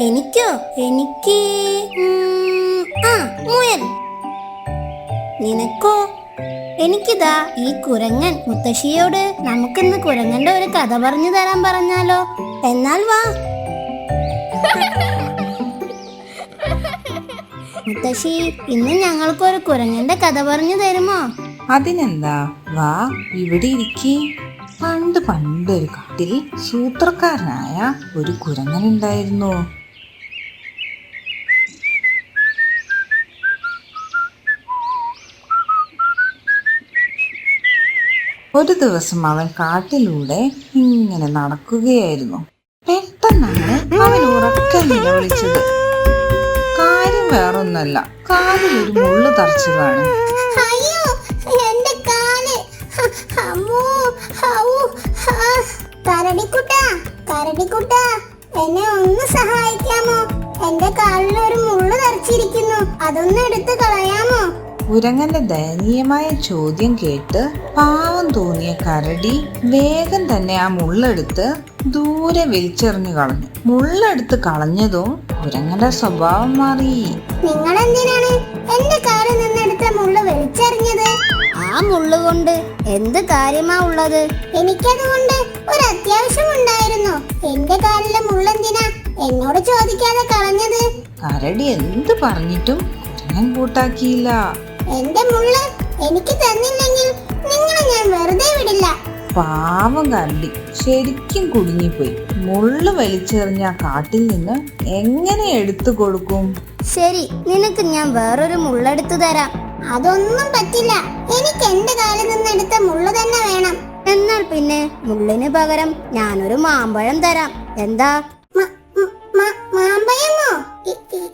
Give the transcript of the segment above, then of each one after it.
എനിക്കോ? എനിക്ക് ആ മുയൽ. നിനക്കോ? എനിക്കിതാ ഈ കുരങ്ങൻ മുത്തശ്ശിയോട് നമുക്കിന്ന് കുരങ്ങന്റെ ഒരു കഥ പറഞ്ഞു തരാൻ പറഞ്ഞാലോ? എന്നാൽ വാ. മുത്തശ്ശി ഇന്ന് ഞങ്ങൾക്കൊരു കുരങ്ങന്റെ കഥ പറഞ്ഞു തരുമോ? അതിനെന്താ? വാ ഇവിടെ ഇരിക്കേ. പണ്ട് പണ്ട് ഒരു കാട്ടിൽ സൂത്രക്കാരനായ ഒരു കുരങ്ങൻ ഒരു ദിവസം അവൻ കാട്ടിലൂടെ ഇങ്ങനെ നടക്കുകയായിരുന്നു. പെട്ടെന്നാണ് അവൻ ഉറക്കെ നിലവിളിച്ചത്. കാര്യം വേറൊന്നല്ല. ഒരു മുള്ളു തറച്ചതാണ് കരടിക്കുട്ട കരടിക്കുട്ട. എന്നെ ഒന്ന് സഹായിക്കാമോ? എന്റെ കാലിൽ ഒരു മുള്ളു തറച്ചിരിക്കുന്നു. അതൊന്ന് എടുത്ത് കളയാമോ? കുരങ്ങന്റെ ദയനീയമായ ചോദ്യം കേട്ട് പാവം തോന്നിയ കരടി വേഗം തന്നെ ആ മുള്ളെടുത്ത് ദൂരെ വലിച്ചെറിഞ്ഞു കളഞ്ഞു. മുള്ളെടുത്ത് കളഞ്ഞതും കുരങ്ങന്റെ സ്വഭാവം മാറി. നിങ്ങൾ എന്തിനാണ് എന്റെ കാലിൽ നിന്നെടുത്ത മുള്ളു വലിച്ചെറിഞ്ഞത്? ആ മുള്ളു കൊണ്ട് എന്ത് കാര്യമാ ഉള്ളത്? എനിക്കതുകൊണ്ട് ഒരു അത്യാവശ്യം ഉണ്ടായിരുന്നു. എന്റെ കാലിലെ മുള്ളെന്തിനാ എന്നോട് ചോദിക്കാതെ കളഞ്ഞത്? കരടി എന്ത് പറഞ്ഞിട്ടും കുരങ്ങൻ കൂട്ടാക്കിയില്ല. എന്റെ മുള്ള എനിക്ക് തന്നില്ലെങ്കിൽ നിങ്ങളെ ഞാൻ വെറുതെ വിടില്ല. പാവം കരടി. ശരിക്കും കുടുങ്ങിപ്പോയി. മുള്ളു വലിച്ചെറിഞ്ഞ ആ കാട്ടിൽ നിന്ന് എങ്ങനെ എടുത്തു കൊടുക്കും? ശരി നിനക്ക് ഞാൻ വേറൊരു മുള്ളെടുത്തു തരാം. അതൊന്നും പറ്റില്ല. എനിക്ക് എന്റെ കാലിൽ നിന്ന് എടുത്ത മുള്ളു തന്നെ വേണം. എന്നാൽ പിന്നെ മുള്ളിന് പകരം ഞാനൊരു മാമ്പഴം തരാം. എന്താ? മാമ്പഴമോ?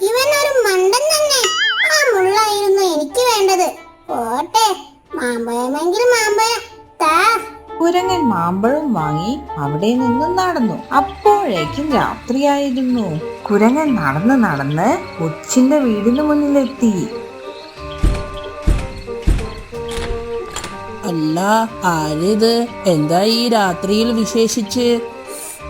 ഇവനൊരു ഒരു മണ്ടൻ തന്നെ. മുള്ളായിരുന്നു എനിക്ക് വേണ്ടത്. പോട്ടെ മാമ്പഴമെങ്കിൽ മാമ്പഴം. താ കുരങ്ങൻ മാമ്പഴം വാങ്ങി അവിടെ നിന്നും നടന്നു. അപ്പോഴേക്കും രാത്രിയായിരുന്നു. കുരങ്ങൻ നടന്ന് നടന്ന് കൊച്ചിന്റെ വീടിന് മുന്നിലെത്തി. അല്ല ആരിത് എന്താ ഈ രാത്രിയിൽ വിശേഷിച്ച്?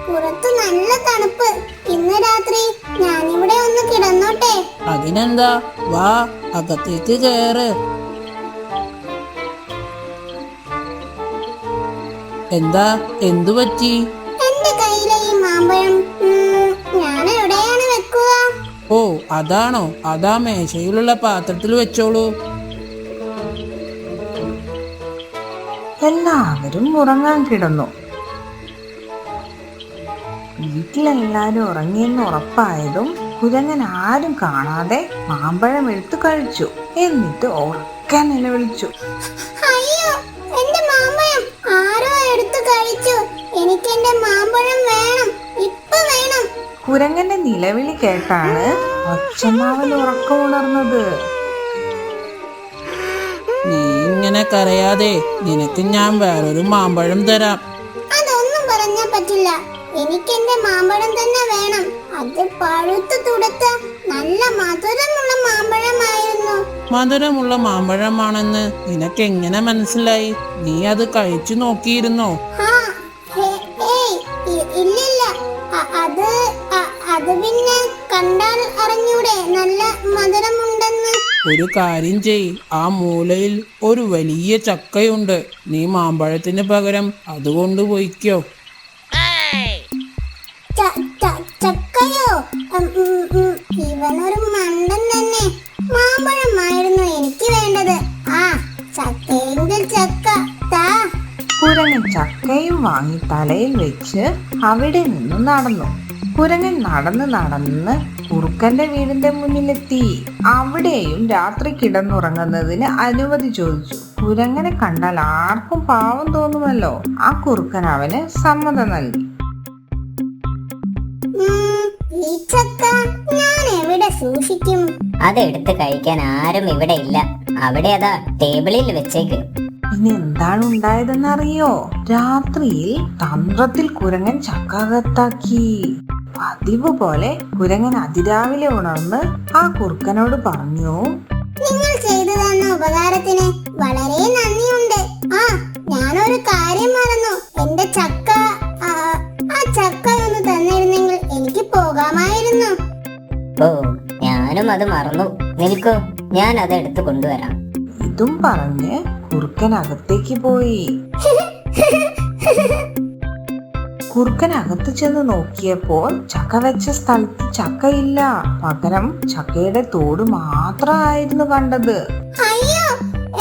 പുറത്ത് നല്ല തണുപ്പ്. ഇന്ന് രാത്രി ഞാനിവിടെ ഒന്ന് കിടന്നോട്ടെ. അതിനെന്താ? വാ അകത്തേക്ക് കയറ്. എന്താ? എന്തു പറ്റി? എന്റെ കയ്യിലെ ഈ മാമ്പഴം ഉം, ഞാൻ എവിടെയാണ് വെക്കുക? ഓ അതാണോ. അതാ മേശയിലുള്ള പാത്രത്തിൽ വെച്ചോളൂ. എല്ലാവരും ഉറങ്ങാൻ കിടന്നു. വീട്ടിലെല്ലാരും ഉറങ്ങിയെന്ന് ഉറപ്പായതും കുരങ്ങൻ ആരും കാണാതെ മാമ്പഴം എടുത്തു കഴിച്ചു. എന്നിട്ട് ഉറക്കാൻ നിലവിളിച്ചു. അയ്യോ എന്റെ മാമ്പഴം ആരോ എടുത്തു കഴിച്ചു. എനിക്ക് എന്റെ മാമ്പഴം വേണം ഇപ്പൊ വേണം. കുരങ്ങന്റെ നിലവിളി കേട്ടാണ് ഒച്ചമാവൽ ഉറക്കമുണർന്നത് നീ ഇങ്ങനെ കരയാതെ നിനക്ക് ഞാൻ വേറൊരു മാമ്പഴം തരാം. അതൊന്നും പറഞ്ഞാ പറ്റില്ല. എനിക്ക് എന്റെ മാമ്പഴം തന്നെ വേണം. അത് പഴുത്തു തുടുത്ത നല്ല മധുരമുള്ള മാമ്പഴമായിരുന്നു. മധുരമുള്ള മാമ്പഴമാണെന്ന് നിനക്ക് എങ്ങനെ മനസ്സിലായി? നീ അത് കഴിച്ചു നോക്കിയിരുന്നോ? ഇല്ലില്ല. അത് അത് പിന്നെ കണ്ടാൽ അറിഞ്ഞൂടെ നല്ല മധുരമുണ്ടെന്ന്. ഒരു കാര്യം ചെയ് ആ മൂലയിൽ ഒരു വലിയ ചക്കയുണ്ട്. നീ മാമ്പഴത്തിന് പകരം അതുകൊണ്ട് പോയിക്കോ ചക്കയോ? ഇവനൊരു മണ്ടൻ തന്നെ. മാമ്പഴമായിരുന്നു എനിക്ക് വേണ്ടത്. ആ ചക്കയെങ്കിൽ ചക്ക. താ കുരങ്ങൻ ചക്കയും വാങ്ങി തലയിൽ വെച്ച് അവിടെ നിന്ന് നടന്നു. കുരങ്ങൻ നടന്ന് നടന്ന് കുറുക്കന്റെ വീടിന്റെ മുന്നിലെത്തി. അവിടെയും രാത്രി കിടന്നുറങ്ങുന്നതിന് അനുമതി ചോദിച്ചു. കുരങ്ങനെ കണ്ടാൽ ആർക്കും പാവം തോന്നുമല്ലോ. ആ കുറുക്കൻ അവന് സമ്മതം നൽകി. ഉം, ഈ ചക്ക ഞാൻ എവിടെ സൂക്ഷിക്കും? അതെടുത്ത് കഴിക്കാൻ ആരും ഇവിടെ ഇല്ല. അവിടെ അതാ ടേബിളിൽ വെച്ചേക്ക്. ഇനി എന്താണ് ഉണ്ടായതെന്നറിയോ രാത്രിയിൽ തന്ത്രത്തിൽ കുരങ്ങൻ ചക്കാകത്താക്കി. പതിവ് പോലെ കുരങ്ങൻ അതിരാവിലെ ഉണർന്ന് ആ കുറുക്കനോട് പറഞ്ഞു നിങ്ങൾ ചെയ്തു തന്ന ഉപകാരത്തിന് വളരെ നന്ദിയുണ്ട്. ആ ഞാനൊരു കാര്യം മറന്നു. എന്റെ ചക്ക ആ ചക്ക ഒന്ന് തന്നിരുന്നെങ്കിൽ എനിക്ക് പോകാമായിരുന്നു. ഓ ഞാനും അത് മറന്നു. നിൽക്കൂ ഞാൻ അത് എടുത്തു കൊണ്ടുവരാം. ഇതും പറഞ്ഞ് കുറുക്കൻ അകത്തേക്ക് പോയി. കുറുക്കൻ അകത്ത് ചെന്ന് നോക്കിയപ്പോൾ ചക്ക വെച്ച സ്ഥലത്ത് ചക്കയില്ല. പകരം ചക്കയുടെ തോട് മാത്രമായിരുന്നു കണ്ടത്. അയ്യോ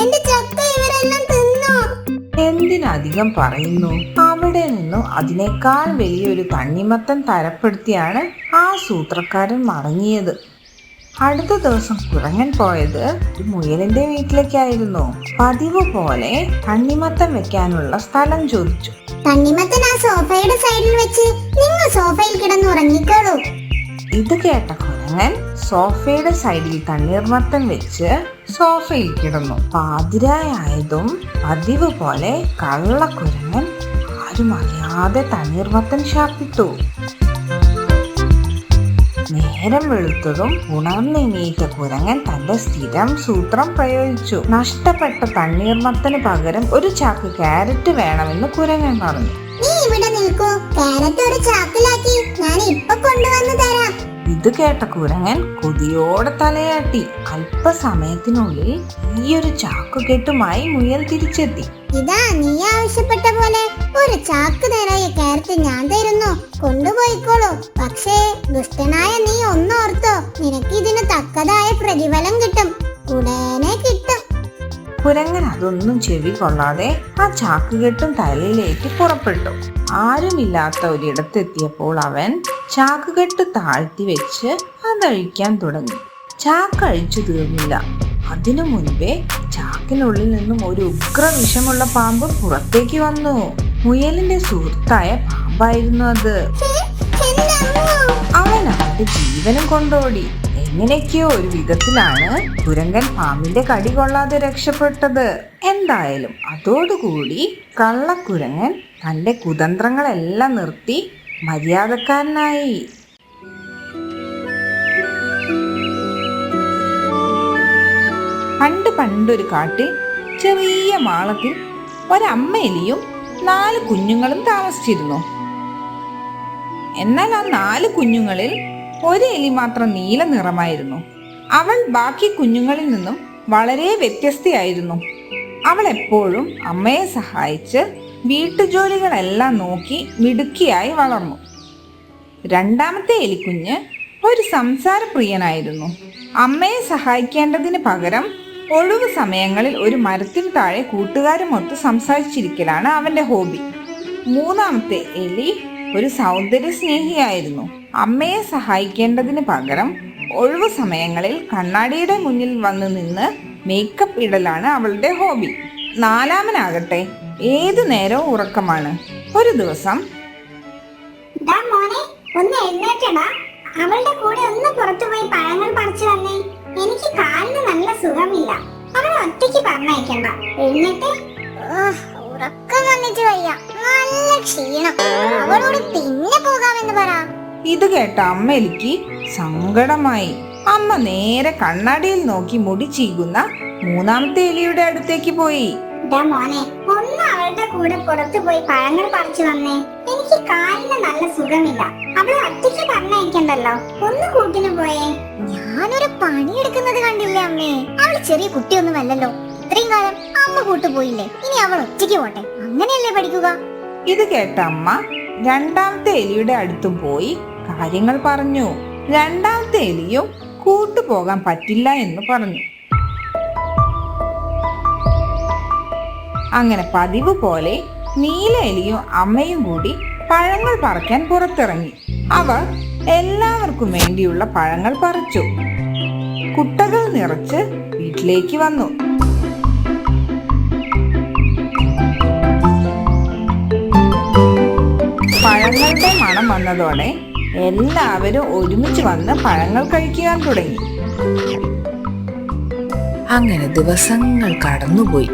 എന്റെ ചക്ക ഇവരെല്ലാം എന്തിനധികം പറയുന്നു? അവിടെ നിന്നും അതിനേക്കാൾ വലിയൊരു തണ്ണിമത്തൻ തരപ്പെടുത്തിയാണ് ആ സൂത്രക്കാരൻ മടങ്ങിയത്. അടുത്ത ദിവസം കുരങ്ങൻ പോയത് ഒരു മുയലിന്റെ വീട്ടിലേക്കായിരുന്നു. പതിവ് പോലെ തണ്ണിമത്തം വെക്കാനുള്ള സ്ഥലം ചോദിച്ചു. തണ്ണിമത്തൻ ആ സോഫയുടെ സൈഡിൽ വെച്ച് നിങ്ങൾ സോഫയിൽ കിടന്ന് ഉറങ്ങിക്കോളൂ ഇത് കേട്ട കുരങ്ങൻ സോഫയുടെ സൈഡിൽ തണ്ണീർമത്തൻ വെച്ച് സോഫയിൽ കിടന്നു പാതിരായായതും പതിവ് പോലെ കള്ളക്കുരങ്ങൻ ആരും അറിയാതെ തണ്ണീർമത്തൻ ശാപ്പിട്ടു. നേരം വെളുത്തതും ഉണർന്നെണീറ്റ കുരങ്ങൻ തന്റെ സ്ഥിരം സൂത്രം പ്രയോഗിച്ചു. നഷ്ടപ്പെട്ട തണ്ണീർമത്തന് പകരം ഒരു ചാക്ക് ക്യാരറ്റ് വേണമെന്ന് കുരങ്ങൻ പറഞ്ഞു. നീ ഇവിടെ നിൽക്കൂ. ക്യാരറ്റ് ഒരു ചാക്കിലാക്കി. ഞാൻ ഇപ്പൊ കൊണ്ടുവന്ന് തരാം. ഇത് കേട്ട കുരങ്ങൻ കൊതിയോടെ തലയാട്ടി. അല്പസമയത്തിനുള്ളിൽ ഈയൊരു ചാക്കുകെട്ടുമായി മുയൽ തിരിച്ചെത്തി. ഇതാ നീ ആവശ്യപ്പെട്ട പോലെ ഒരു ചാക്ക് നിറയെ കാരറ്റ് ഞാൻ തരുന്നു. കൊണ്ടുപോയിക്കോളൂ. പക്ഷേ ദുഷ്ടനായ നീ ഒന്നോർത്തോ. നിനക്ക് ഇതിന് തക്കതായ പ്രതിഫലം കിട്ടും. ഉടനെ കിട്ടും. കുരങ്ങൻ അതൊന്നും ചെവി കൊള്ളാതെ ആ ചാക്കുകെട്ടും തലയിലേക്ക് പുറപ്പെട്ടു. ആരുമില്ലാത്ത ഒരിടത്തെത്തിയപ്പോൾ അവൻ ചാക്കുകെട്ട് താഴ്ത്തി വെച്ച് അതഴിക്കാൻ തുടങ്ങി. ചാക്ക് അഴിച്ചു തീർന്നില്ല. അതിനു മുൻപേ ചാക്കിനുള്ളിൽ നിന്നും ഒരു ഉഗ്ര വിഷമുള്ള പാമ്പ് പുറത്തേക്ക് വന്നു. മുയലിന്റെ സുഹൃത്തായ പാമ്പായിരുന്നു അത്. അവൻ അവന്റെ ജീവനും കൊണ്ടോടി. എങ്ങനെയൊക്കെയോ ഒരു വിധത്തിലാണ് കുരങ്ങൻ പാമ്പിന്റെ കടി കൊള്ളാതെ രക്ഷപ്പെട്ടത്. എന്തായാലും അതോടുകൂടി കള്ളക്കുരങ്ങൻ തന്റെ കുതന്ത്രങ്ങളെല്ലാം നിർത്തി മര്യാദക്കാരനായി. പണ്ട് പണ്ടൊരു കാട്ടിൽ ചെറിയ മാളത്തിൽ ഒരമ്മ എലിയും നാല് കുഞ്ഞുങ്ങളും താമസിച്ചിരുന്നു. എന്നാൽ ആ നാല് കുഞ്ഞുങ്ങളിൽ ഒരു എലി മാത്രം നീല നിറമായിരുന്നു. അവൾ ബാക്കി കുഞ്ഞുങ്ങളിൽ നിന്നും വളരെ വ്യത്യസ്തയായിരുന്നു. അവൾ എപ്പോഴും അമ്മയെ സഹായിച്ച് വീട്ടുജോലികളെല്ലാം നോക്കി മിടുക്കിയായി വളർന്നു. രണ്ടാമത്തെ എലിക്കുഞ്ഞ് ഒരു സംസാരപ്രിയനായിരുന്നു. അമ്മയെ സഹായിക്കേണ്ടതിന് പകരം ഒഴിവ് സമയങ്ങളിൽ ഒരു മരത്തിന് താഴെ കൂട്ടുകാരുമൊത്ത് സംസാരിച്ചിരിക്കലാണ് അവന്റെ ഹോബി. മൂന്നാമത്തെ എലി ഒരു സൗന്ദര്യ സ്നേഹിയായിരുന്നു അമ്മയെ സഹായിക്കേണ്ടതിന് പകരം ഒഴിവ് സമയങ്ങളിൽ കണ്ണാടിയുടെ മുന്നിൽ വന്ന് നിന്ന് മേക്കപ്പ് ഇടലാണ് അവളുടെ ഹോബി. നാലാമനാകട്ടെ ഏതു നേരവും ഉറക്കമാണ്? ഒരു ദിവസം. ദാ മോനെ ഒന്ന് എഴുന്നേറ്റടാ. അവളുടെ കൂടെ ഒന്ന് പുറത്തു പോയി പഴങ്ങൾ പറിച്ചു വന്നേ എനിക്ക് കാലിന് നല്ല സുഖമില്ല. അവളെ ഒറ്റയ്ക്ക് പറഞ്ഞയക്കണ്ട. എഴുന്നേറ്റ് ഉറക്കം വന്നിട്ട് വയ്യ. നല്ല ക്ഷീണം. അവളോട് പിന്നെ പോകാമെന്ന് പറ. ഇത് കേട്ട അമ്മ എനിക്ക് സങ്കടമായി. അമ്മ നേരെ കണ്ണാടിയിൽ നോക്കി മുടി ചീകുന്ന മൂന്നാമത്തെ എലിയുടെ അടുത്തേക്ക് പോയി. ദാ മോനെ ഒന്ന് അവളുടെ കൂടെ പുറത്തു പോയി പഴങ്ങൾ പറിച്ചു വന്നേ. എനിക്ക് കാലിന് നല്ല സുഖമില്ല. അവളെ ഒറ്റയ്ക്ക് പറഞ്ഞയക്കണ്ടല്ലോ. ഒന്ന് കൂട്ടിന് പോയേ. ഞാനൊരു പണിയെടുക്കുന്നത് കണ്ടില്ലേ അമ്മേ? അവൾ ചെറിയ കുട്ടിയൊന്നും അല്ലല്ലോ ഇത്രയും കാലം അമ്മ കൂട്ടു പോയില്ലേ? ഇനി അവൾ ഒറ്റയ്ക്ക് പോട്ടെ. അങ്ങനെയല്ലേ പഠിക്കുക? ഇത് കേട്ട അമ്മ രണ്ടാമത്തെ എലിയുടെ അടുത്തു പോയി കാര്യങ്ങൾ പറഞ്ഞു. രണ്ടാമത്തെ എലിയും കൂട്ടുപോകാൻ പറ്റില്ല എന്ന് പറഞ്ഞു. അങ്ങനെ പതിവ് പോലെ നീല എലിയും അമ്മയും കൂടി പഴങ്ങൾ പറിക്കാൻ പുറത്തിറങ്ങി. അവർ എല്ലാവർക്കും വേണ്ടിയുള്ള പഴങ്ങൾ പറിച്ചു. കുട്ടകൾ നിറച്ച് വീട്ടിലേക്ക് വന്നു. പഴങ്ങളുടെ മണം വന്നതോടെ എല്ലാവരും ഒരുമിച്ച് വന്ന് പഴങ്ങൾ കഴിക്കാൻ തുടങ്ങി. അങ്ങനെ ദിവസങ്ങൾ കടന്നുപോയി.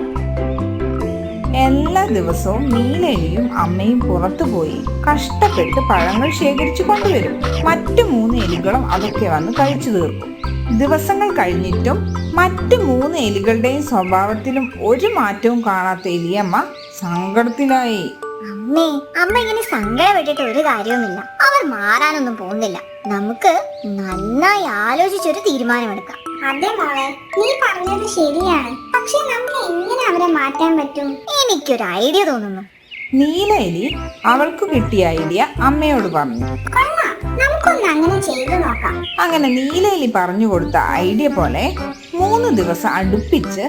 എല്ലാ ദിവസവും നീലലിയും അമ്മയും പുറത്തു പോയി കഷ്ടപ്പെട്ട് പഴങ്ങൾ ശേഖരിച്ചു കൊണ്ടുവരും. മറ്റു മൂന്ന് എലികളും അതൊക്കെ വന്ന് കഴിച്ചു തീർക്കും. ദിവസങ്ങൾ കഴിഞ്ഞിട്ടും മറ്റു മൂന്ന് എലികളുടെയും സ്വഭാവത്തിലും ഒരു മാറ്റവും കാണാത്ത എലിയമ്മ സങ്കടത്തിലായി. അമ്മേ അമ്മ ഇങ്ങനെ സങ്കടപ്പെട്ടിട്ട് ഒരു കാര്യവുമില്ല. അവർ മാറാനൊന്നും പോകുന്നില്ല. നമുക്ക് നന്നായി ആലോചിച്ചൊരു തീരുമാനമെടുക്കാം. അതെ മോളെ നീ പറഞ്ഞത് ശരിയാണ്. പക്ഷെ നമ്മൾ എങ്ങനെ അവരെ മാറ്റാൻ പറ്റും? എനിക്കൊരു ഐഡിയ തോന്നുന്നു. നീലയിലി അവൾക്ക് കിട്ടിയ ഐഡിയ അമ്മയോട് പറഞ്ഞു. നമുക്കൊന്ന് അങ്ങനെ ചെയ്തു നോക്കാം. അങ്ങനെ നീലയിലി പറഞ്ഞു കൊടുത്ത ഐഡിയ പോലെ മൂന്ന് ദിവസം അടുപ്പിച്ച്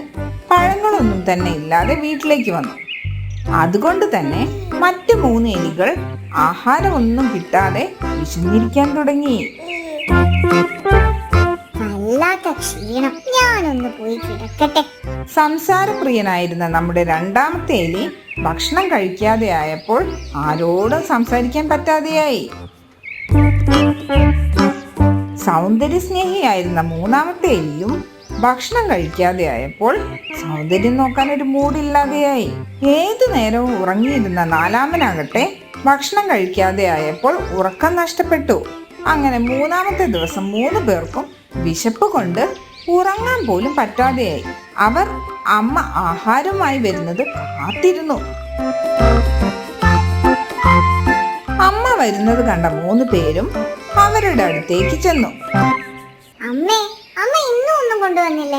പഴങ്ങളൊന്നും തന്നെ ഇല്ലാതെ വീട്ടിലേക്ക് വന്നു. അതുകൊണ്ട് തന്നെ മറ്റു മൂന്ന് എലികൾ ആഹാരമൊന്നും കിട്ടാതെ വിശന്നിരിക്കാൻ തുടങ്ങി. വല്ലാത്ത ക്ഷീണം. ഞാനൊന്ന് പോയി കിടക്കട്ടെ. സംസാരപ്രിയനായിരുന്ന നമ്മുടെ രണ്ടാമത്തെ എലി ഭക്ഷണം കഴിക്കാതെ ആയപ്പോൾ ആരോടും സംസാരിക്കാൻ പറ്റാതെയായി. സൗന്ദര്യസ്നേഹിയായിരുന്ന മൂന്നാമത്തെ എലിയും ഭക്ഷണം കഴിക്കാതെ ആയപ്പോൾ സൗന്ദര്യം നോക്കാൻ ഒരു മൂടില്ലാതെയായി ഏതു നേരവും ഉറങ്ങിയിരുന്ന നാലാമനാകട്ടെ ഭക്ഷണം കഴിക്കാതെ ആയപ്പോൾ ഉറക്കം നഷ്ടപ്പെട്ടു. അങ്ങനെ മൂന്നാമത്തെ ദിവസം മൂന്ന് പേർക്കും വിശപ്പ് കൊണ്ട് ഉറങ്ങാൻ പോലും പറ്റാതെയായി. അവർ അമ്മ ആഹാരമായി വരുന്നത് കാത്തിരുന്നു. അമ്മ വരുന്നത് കണ്ട മൂന്ന് പേരും അവരുടെ അടുത്തേക്ക് ചെന്നു. അമ്മേ അമ്മ ഇന്നും ഒന്നും കൊണ്ടുവന്നില്ലേ?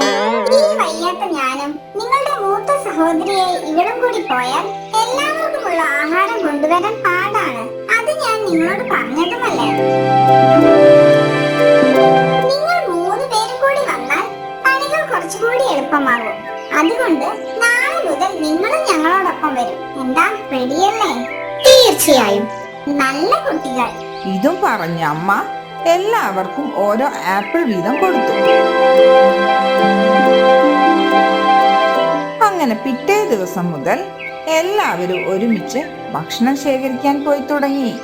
ഈ വയ്യാത്ത ഞാനും നിങ്ങളുടെ മൂത്ത സഹോദരിയെ ഇവിടം കൂടി പോയാൽ എല്ലാവർക്കുമുള്ള ആഹാരം കൊണ്ടുവരാൻ പാടാണ്. അത് ഞാൻ നിങ്ങളോട് പറഞ്ഞതുമല്ലേ? കുറച്ചുകൂടി എളുപ്പമാകും. അതുകൊണ്ട് നാളെ മുതൽ നിങ്ങളും ഞങ്ങളോടൊപ്പം വരും. എന്താ പേടിയല്ലേ? തീർച്ചയായും. നല്ല കുട്ടികൾ. ഇതും പറഞ്ഞ അമ്മ എല്ലാവർക്കും ഓരോ ആപ്പിൾ വീതം കൊടുത്തു. അങ്ങനെ പിറ്റേ ദിവസം മുതൽ എല്ലാവരും ഒരുമിച്ച് ഭക്ഷണം ശേഖരിക്കാൻ പോയി തുടങ്ങി.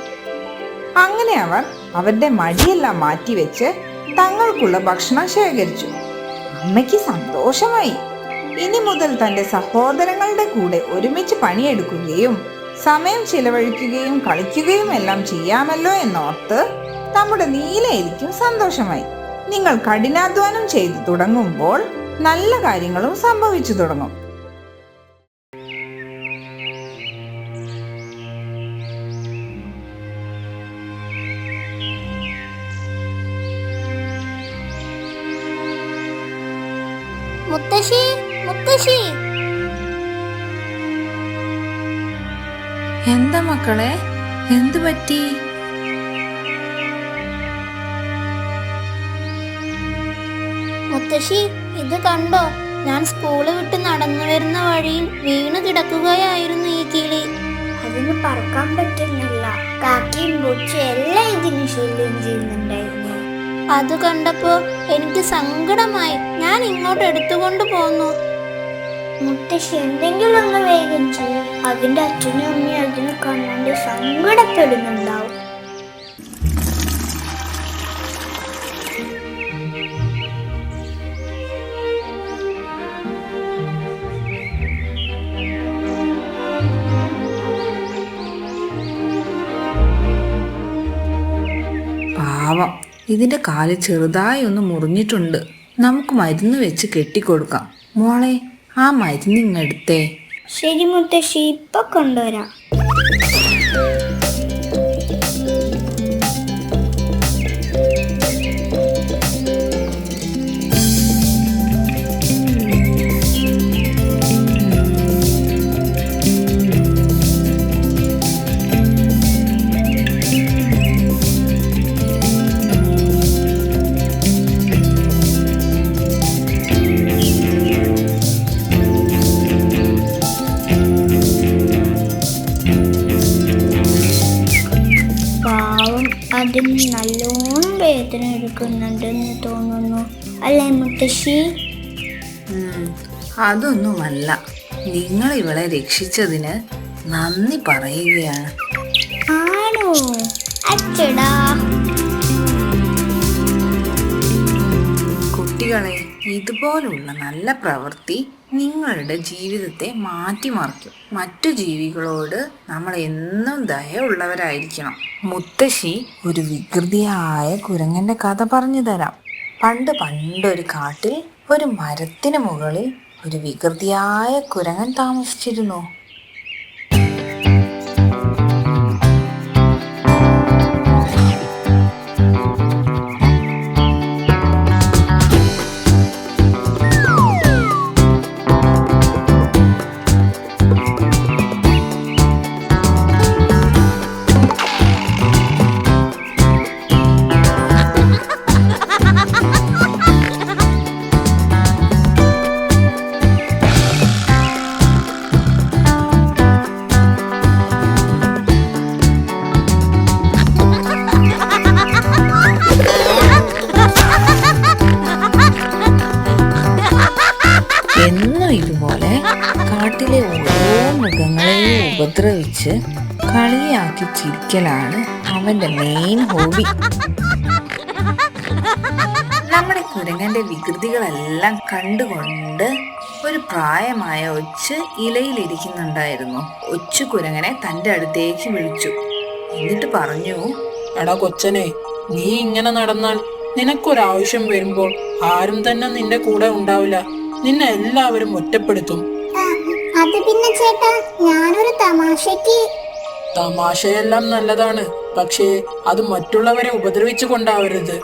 അങ്ങനെ അവർ അവരുടെ മടിയെല്ലാം മാറ്റിവെച്ച് തങ്ങൾക്കുള്ള ഭക്ഷണം ശേഖരിച്ചു. അമ്മയ്ക്ക് സന്തോഷമായി. ഇനി മുതൽ തന്റെ സഹോദരങ്ങളുടെ കൂടെ ഒരുമിച്ച് പണിയെടുക്കുകയും സമയം ചിലവഴിക്കുകയും കളിക്കുകയും എല്ലാം ചെയ്യാമല്ലോ എന്നോർത്ത് നമ്മുടെ നീലയിരിക്കും സന്തോഷമായി. നിങ്ങൾ കഠിനാധ്വാനം ചെയ്തു തുടങ്ങുമ്പോൾ നല്ല കാര്യങ്ങളും സംഭവിച്ചു തുടങ്ങും. മക്കളെ എന്തു പറ്റി? മുത്തശ്ശി ഇത് കണ്ടോ? ഞാൻ സ്കൂൾ വിട്ട് നടന്നു വരുന്ന വഴിയിൽ വീണ് കിടക്കുകയായിരുന്നു ഈ കിളി. അതിന് പറക്കാൻ പറ്റുന്നില്ല. കാക്കയും പൂച്ചയും എല്ലാം ഇതിന് ശല്യം ചെയ്യുന്നുണ്ടായിരുന്നു. അത് കണ്ടപ്പോ എനിക്ക് സങ്കടമായി. ഞാൻ ഇങ്ങോട്ട് എടുത്തുകൊണ്ട് പോന്നു. മുത്തശ്ശി എന്തെങ്കിലും ഒന്ന് വേഗം ചെയ്യും അതിന്റെ അച്ഛനും അമ്മയും അതിനെ കണ്ണാണ്ട് സങ്കടപ്പെടുന്നുണ്ടാവും. ഇതിന്റെ കാൽ ചെറുതായി ഒന്ന് മുറിഞ്ഞിട്ടുണ്ട്. നമുക്ക് മരുന്ന് വെച്ച് കെട്ടിക്കൊടുക്കാം. മോളെ ആ മരുന്ന് ഇങ്ങെടുത്തേ ശരി മുത്തശ്ശി ഇപ്പൊ കൊണ്ടുവരാം. അതൊന്നുമല്ല. നിങ്ങൾ ഇവളെ രക്ഷിച്ചതിന് നന്ദി പറയുകയാണ്. ആണോ? അച്ചടാ. കുട്ടികളെ ഇതുപോലുള്ള നല്ല പ്രവൃത്തി നിങ്ങളുടെ ജീവിതത്തെ മാറ്റിമറിക്കും. മറ്റു ജീവികളോട് നമ്മൾ എന്നും ദയ മുത്തശ്ശി ഒരു വികൃതിയായ കുരങ്ങന്റെ കഥ പറഞ്ഞു തരാം. പണ്ട് പണ്ടൊരു കാട്ടിൽ ഒരു മരത്തിന് മുകളിൽ ഒരു വികൃതിയായ കുരങ്ങൻ താമസിച്ചിരുന്നു. ഉപദ്രവിച്ച് കളിയാക്കി ചിരിക്കലാണ് അവന്റെ മെയിൻ ഹോബി നമ്മുടെ കുരങ്ങന്റെ വികൃതികളെല്ലാം കണ്ടുകൊണ്ട് ഒരു പ്രായമായ ഒച്ച് ഇലയിലിരിക്കുന്നുണ്ടായിരുന്നു. ഒച്ചു കുരങ്ങനെ തന്റെ അടുത്തേക്ക് വിളിച്ചു. എന്നിട്ട് പറഞ്ഞു എടാ കൊച്ചനെ നീ ഇങ്ങനെ നടന്നാൽ നിനക്കൊരാവശ്യം വരുമ്പോൾ ആരും തന്നെ നിന്റെ കൂടെ ഉണ്ടാവില്ല. നിന്നെ എല്ലാവരും ഒറ്റപ്പെടുത്തും. അത് പിന്നെ ചേട്ടാ ഞാനൊരു തമാശക്ക്. തമാശയെല്ലാം നല്ലതാണ് പക്ഷേ അത് മറ്റുള്ളവരെ ഉപദ്രവിച്ചു കൊണ്ടാവരുത്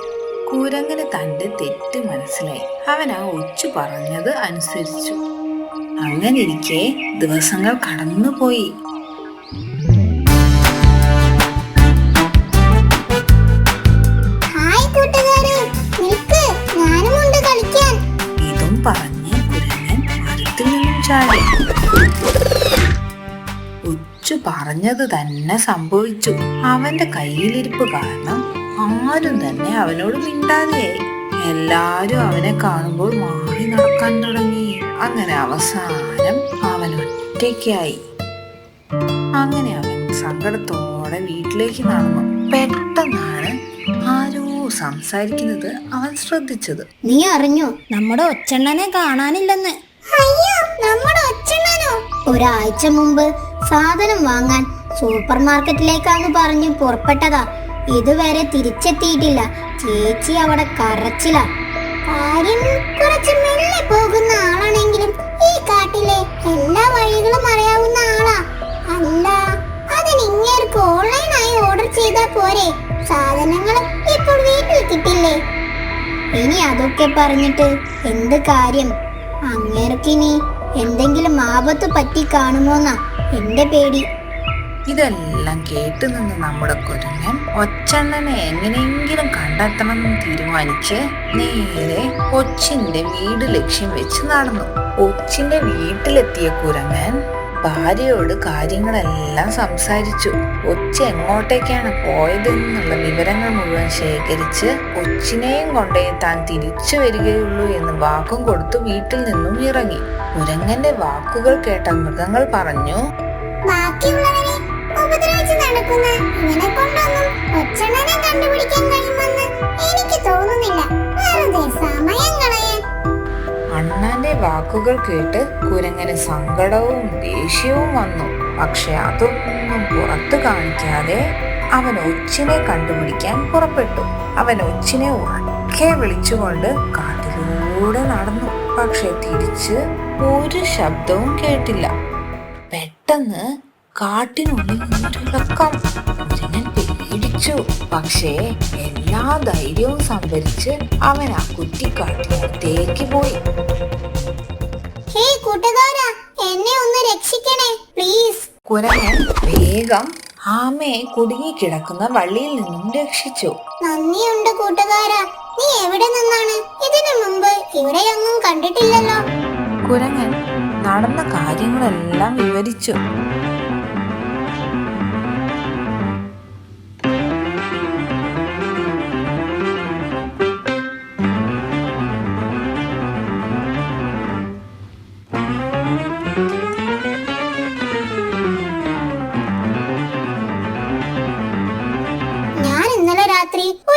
കുരങ്ങന് തന്റെ തെറ്റ് മനസ്സിലായി. അവൻ ആ ഒച്ചു പറഞ്ഞത് അനുസരിച്ചു. അങ്ങനെ ഇരിക്കെ ദിവസങ്ങൾ കടന്നുപോയി. ചാടി ഉച്ചു പറഞ്ഞത് തന്നെ സംഭവിച്ചു. അവന്റെ കയ്യിലിരിപ്പ് കാരണം ആരും തന്നെ അവനോട് മിണ്ടാതെയായി. എല്ലാരും അവനെ കാണുമ്പോൾ മാറി നടക്കാൻ തുടങ്ങി. അങ്ങനെ അവസാനം അവൻ ഒറ്റയ്ക്കായി. അങ്ങനെ അവൻ സങ്കടത്തോടെ വീട്ടിലേക്ക് നടന്നു. പെട്ടെന്നാണ് ആരോ സംസാരിക്കുന്നത് അവൻ ശ്രദ്ധിച്ചത്. നീ അറിഞ്ഞോ? നമ്മുടെ ഒച്ചണ്ണനെ കാണാനില്ലെന്ന്. ഒരാഴ്ച മുമ്പ് സാധനം വാങ്ങാൻ സൂപ്പർ മാർക്കറ്റിലേക്കാന്ന് പറഞ്ഞു പുറപ്പെട്ടതാ. ഇതുവരെ തിരിച്ചെത്തിയിട്ടില്ല. ചേച്ചി അവിടെ കരച്ചില. കാര്യം കുറച്ച് മെല്ലെ പോകുന്ന ആളാണെങ്കിലും ഈ കാട്ടിലെ എല്ലാ വഴികളും അറിയാവുന്ന ആളാ. അല്ല അതിന് ഇങ്ങേർക്ക് ഓൺലൈനായി ഓർഡർ ചെയ്താ പോരെ. സാധനങ്ങൾ ഇപ്പോൾ വീട്ടിൽ കിട്ടില്ലേ? ഇനി അതൊക്കെ പറഞ്ഞിട്ട് എന്ത് കാര്യം? അങ്ങേർക്കിനി എന്തെങ്കിലും ആപത്ത് പറ്റി കാണുമോന്നാ എന്റെ പേടി. ഇതെല്ലാം കേട്ടു നിന്ന് നമ്മുടെ കുരങ്ങൻ ഒച്ചണ്ണനെ എങ്ങനെയെങ്കിലും കണ്ടെത്തണമെന്ന് തീരുമാനിച്ച് നേരെ ഒച്ചിന്റെ വീട് ലക്ഷ്യം വെച്ച് നടന്നു. ഒച്ചിന്റെ വീട്ടിലെത്തിയ കുരങ്ങൻ ഭാര്യയോട് കാര്യങ്ങളെല്ലാം സംസാരിച്ചു. ഒച്ച എങ്ങോട്ടേക്കാണ് പോയതെന്നുള്ള വിവരങ്ങൾ മുഴുവൻ ശേഖരിച്ച് ഒച്ചിനെയും കൊണ്ടേ താൻ തിരിച്ചു വരികയുള്ളൂ എന്ന് വാക്കും കൊടുത്തു വീട്ടിൽ നിന്നും ഇറങ്ങി. മുരങ്ങന്റെ വാക്കുകൾ കേട്ട മൃഗങ്ങൾ പറഞ്ഞു നടക്കുന്ന ഒച്ചണ്ണനെ കണ്ടുപിടിക്കാൻ കഴിയുമെന്ന് എനിക്ക് തോന്നുന്നില്ല. വെറുതെ സമയം അണ്ണാന്റെ വാക്കുകൾ കേട്ട് കുരങ്ങന് സങ്കടവും ദേഷ്യവും വന്നു. പക്ഷെ അതൊന്നും പുറത്തു കാണിക്കാതെ അവൻ ഒച്ചിനെ കണ്ടുപിടിക്കാൻ പുറപ്പെട്ടു. അവൻ ഒച്ചിനെ ഉറക്കെ വിളിച്ചുകൊണ്ട് കാട്ടിലൂടെ നടന്നു. പക്ഷെ തിരിച്ച് ഒരു ശബ്ദവും കേട്ടില്ല. പെട്ടെന്ന് കാട്ടിനുള്ളിൽ ഒരു ഇളക്കം. കുരങ്ങൻ പേടിച്ചു പക്ഷേ എല്ലാ ധൈര്യവും സംഭരിച്ച് അവൻ ആ കുറ്റിക്കാട്ടിനടുത്തേക്ക് പോയി. ഹേ കൂട്ടുകാരാ എന്നെ ഒന്ന് രക്ഷിക്കണേ പ്ലീസ്. കുരങ്ങൻ വേഗം ആമയെ കുടുങ്ങിക്കിടക്കുന്ന വള്ളിയിൽ നിന്നും രക്ഷിച്ചു. നന്ദിയുണ്ട് കൂട്ടുകാരാ നീ എവിടെ നിന്നാണ്? ഇതിനു മുമ്പ് ഇവിടെയൊന്നും കണ്ടിട്ടില്ലല്ലോ. കുരങ്ങൻ നടന്ന കാര്യങ്ങളെല്ലാം വിവരിച്ചു.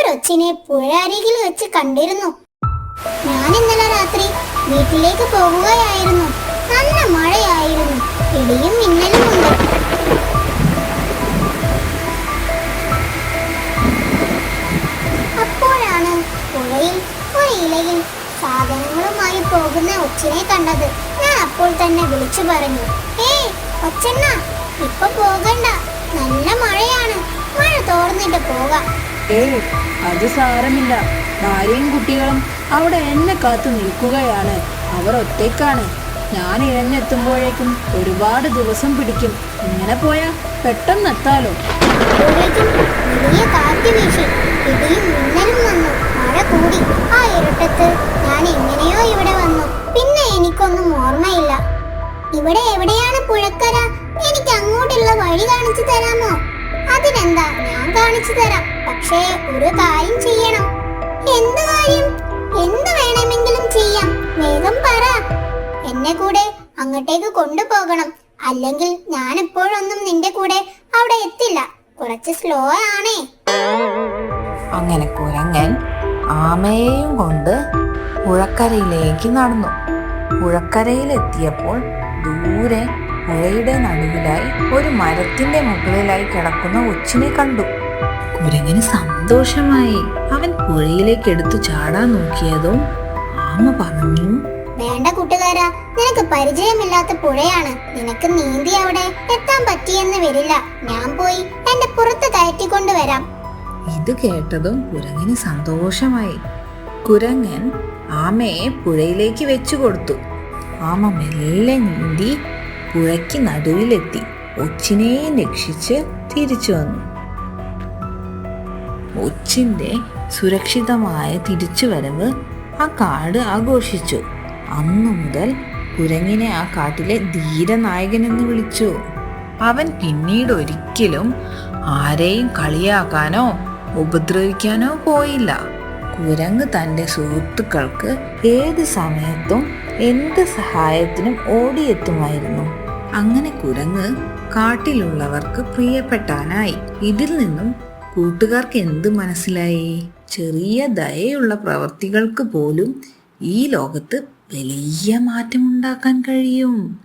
രാത്രി ഒരൊച്ചിനെ പുഴ അരികിൽ വെച്ച് കണ്ടിരുന്നു. ഞാൻ ഇന്നലെ രാത്രി വീട്ടിലേക്ക് പോകുകയായിരുന്നു. നല്ല മഴയായിരുന്നു. ഇടിയും മിന്നലും ഉണ്ട്. അപ്പോഴാണ് പുഴയിൽ ഒരു ഇലയിൽ സാധനങ്ങളുമായി പോകുന്ന ഒച്ചിനെ കണ്ടത്. ഞാൻ അപ്പോൾ തന്നെ വിളിച്ചു പറഞ്ഞു ഏയ് ഒച്ചണ്ണ ഇപ്പൊ പോകണ്ട. നല്ല മഴയാണ്. മഴ തോർന്നിട്ട് പോകാം. ഏയ് അത് സാരമില്ല. ഭാര്യയും കുട്ടികളും അവിടെ എന്നെ കാത്തു നിൽക്കുകയാണ്. അവർ ഒറ്റയ്ക്കാണ്. ഞാൻ ഇഴഞ്ഞെത്തുമ്പോഴേക്കും ഒരുപാട് ദിവസം പിടിക്കും. ഇങ്ങനെ പോയാൽ പെട്ടെന്നെത്താലോ കാറ്റ് വീശി. ഇടിയും മിന്നലും വന്നു. മഴ കൂടി. ആ ഇരുട്ടത്ത് ഞാൻ എങ്ങനെയോ ഇവിടെ വന്നു. പിന്നെ എനിക്കൊന്നും ഓർമ്മയില്ല. ഇവിടെ എവിടെയാണ് പുഴക്കര? എനിക്ക് അങ്ങോട്ടുള്ള വഴി കാണിച്ചു തരാമോ? അതിനെന്താ? ഞാൻ കാണിച്ചു തരാം. പക്ഷേ ഒരു കാര്യം ചെയ്യണം. എന്ത് കാര്യം? എന്ത് വേണമെങ്കിലും ചെയ്യാം. വേഗം പറ. എന്നെ കൂടെ അങ്ങോട്ടേക്ക് കൊണ്ടുപോകണം. അല്ലെങ്കിൽ ഞാൻ എപ്പോഴൊന്നും നിന്റെ കൂടെ അവിടെ എത്തില്ല. കുറച്ച് സ്ലോ ആണേ. അങ്ങനെ കുരങ്ങൻ ആമയെയും കൊണ്ട് പുഴക്കരയിലേക്ക് നടന്നു. പുഴക്കരയിലെത്തിയപ്പോൾ ദൂരെ പുഴയുടെ നടുവിലായി ഒരു മരത്തിന്റെ മുകളിലായി കിടക്കുന്ന ഒച്ചിനെ കണ്ടു. കുരങ്ങിന് സന്തോഷമായി അവൻ പുഴയിലേക്ക് എടുത്തു ചാടാൻ നോക്കിയതും? ആമ പറഞ്ഞു. വേണ്ട കൂട്ടുകാരാ നിനക്ക് പരിചയമില്ലാത്ത പുഴയാണ്. നിനക്ക് നീന്തി അവിടെ എത്താൻ പറ്റിയെന്ന് വരില്ല. ഞാൻ പോയി എന്റെ പുറത്ത് കയറ്റിക്കൊണ്ട് വരാം ഇത് കേട്ടതും കുരങ്ങിന് സന്തോഷമായി. കുരങ്ങൻ ആമയെ പുഴയിലേക്ക് വെച്ചു കൊടുത്തു. ആമ മെല്ലെ നീന്തി പുഴയ്ക്ക് നടുവിലെത്തി. ഒച്ചിനെയും രക്ഷിച്ച് തിരിച്ചു വന്നു. ഒച്ചിന്റെ സുരക്ഷിതമായ തിരിച്ചുവരവ് ആ കാട് ആഘോഷിച്ചു. അന്നു മുതൽ കുരങ്ങിനെ ആ കാട്ടിലെ ധീരനായകൻ എന്ന് വിളിച്ചു. അവൻ പിന്നീട് ഒരിക്കലും ആരെയും കളിയാക്കാനോ ഉപദ്രവിക്കാനോ പോയില്ല. കുരങ്ങ് തന്റെ സുഹൃത്തുക്കൾക്ക് ഏത് സമയത്തും എന്ത് സഹായത്തിനും ഓടിയെത്തുമായിരുന്നു. അങ്ങനെ കുരങ്ങ് കാട്ടിലുള്ളവർക്ക് പ്രിയപ്പെട്ടാനായി. ഇതിൽ നിന്നും കൂട്ടുകാർക്ക് എന്ത് മനസ്സിലായി? ചെറിയ ദയയുള്ള പ്രവർത്തികൾക്ക് പോലും ഈ ലോകത്ത് വലിയ മാറ്റമുണ്ടാക്കാൻ കഴിയും.